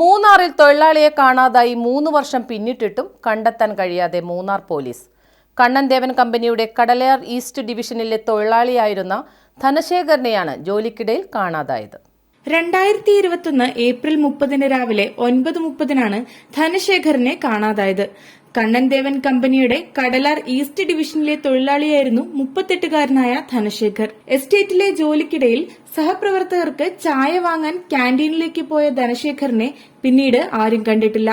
മൂന്നാറിൽ തൊഴിലാളിയെ കാണാതായി മൂന്ന് വർഷം പിന്നിട്ടിട്ടും കണ്ടെത്താൻ കഴിയാതെ മൂന്നാർ പോലീസ്. കണ്ണൻദേവൻ കമ്പനിയുടെ കടലയാർ ഈസ്റ്റ് ഡിവിഷനിലെ തൊഴിലാളിയായിരുന്ന ധനശേഖരനെയാണ് ജോലിക്കിടയിൽ കാണാതായത്. രണ്ടായിരത്തി ഇരുപത്തൊന്ന് ഏപ്രിൽ മുപ്പതിന് രാവിലെ ഒൻപത് മുപ്പതിനാണ് ധനശേഖരനെ കാണാതായത്. കണ്ണൻദേവൻ കമ്പനിയുടെ കടലാർ ഈസ്റ്റ് ഡിവിഷനിലെ തൊഴിലാളിയായിരുന്നു മുപ്പത്തെട്ടുകാരനായ ധനശേഖർ. എസ്റ്റേറ്റിലെ ജോലിക്കിടയിൽ സഹപ്രവർത്തകർക്ക് ചായ വാങ്ങാൻ ക്യാന്റീനിലേക്ക് പോയ ധനശേഖറിനെ പിന്നീട് ആരും കണ്ടിട്ടില്ല.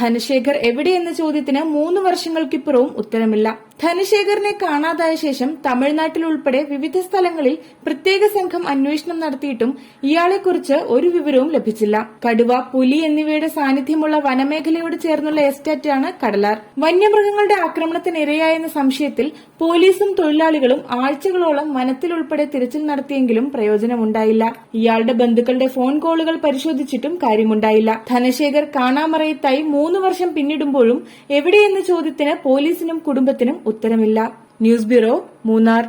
ധനശേഖർ എവിടെയെന്ന ചോദ്യത്തിന് മൂന്ന് വർഷങ്ങൾക്കിപ്പുറവും ഉത്തരമില്ല. ധനശേഖറിനെ കാണാതായ ശേഷം തമിഴ്നാട്ടിൽ ഉൾപ്പെടെ വിവിധ സ്ഥലങ്ങളിൽ പ്രത്യേക സംഘം അന്വേഷണം നടത്തിയിട്ടും ഇയാളെക്കുറിച്ച് ഒരു വിവരവും ലഭിച്ചില്ല. കടുവ പുലി എന്നിവയുടെ സാന്നിധ്യമുള്ള വനമേഖലയോട് ചേർന്നുള്ള എസ്റ്റേറ്റാണ് കടലാർ. വന്യമൃഗങ്ങളുടെ ആക്രമണത്തിനിരയായെന്ന സംശയത്തിൽ പോലീസും തൊഴിലാളികളും ആഴ്ചകളോളം വനത്തിൽ ഉൾപ്പെടെ തിരച്ചിൽ നടത്തിയെങ്കിലും പ്രയോജനമുണ്ടായില്ല. ഇയാളുടെ ബന്ധുക്കളുടെ ഫോൺ കോളുകൾ പരിശോധിച്ചിട്ടും കാര്യമുണ്ടായില്ല. ധനശേഖർ കാണാമറയത്തായി മൂന്ന് വർഷം പിന്നിടുമ്പോഴും എവിടെയെന്ന ചോദ്യത്തിന് പോലീസിനും കുടുംബത്തിനും ഉത്തരമില്ല. News bureau Munnar.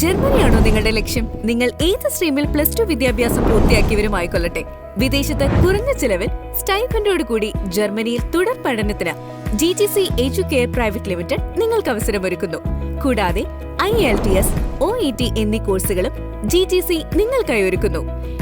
ജർമ്മനിയാണോ നിങ്ങളുടെ ലക്ഷ്യം? നിങ്ങൾ ഏത് സ്ട്രീമിൽ പ്ലസ് ടു വിദ്യാഭ്യാസം പൂർത്തിയാക്കിയവരുമായിക്കൊള്ളട്ടെ വിദേശത്ത് കുറഞ്ഞ ചിലവിൽ സ്റ്റൈഫൻഡോട് കൂടി ജർമ്മനിയിൽ തുടർ പഠനത്തിന് G T C Educare private limited നിങ്ങൾക്ക് അവസരമൊരുക്കുന്നു. കൂടാതെ I L T S O E T എന്നീ കോഴ്സുകളും ജി ടി സി നിങ്ങൾക്കായി ഒരുക്കുന്നു.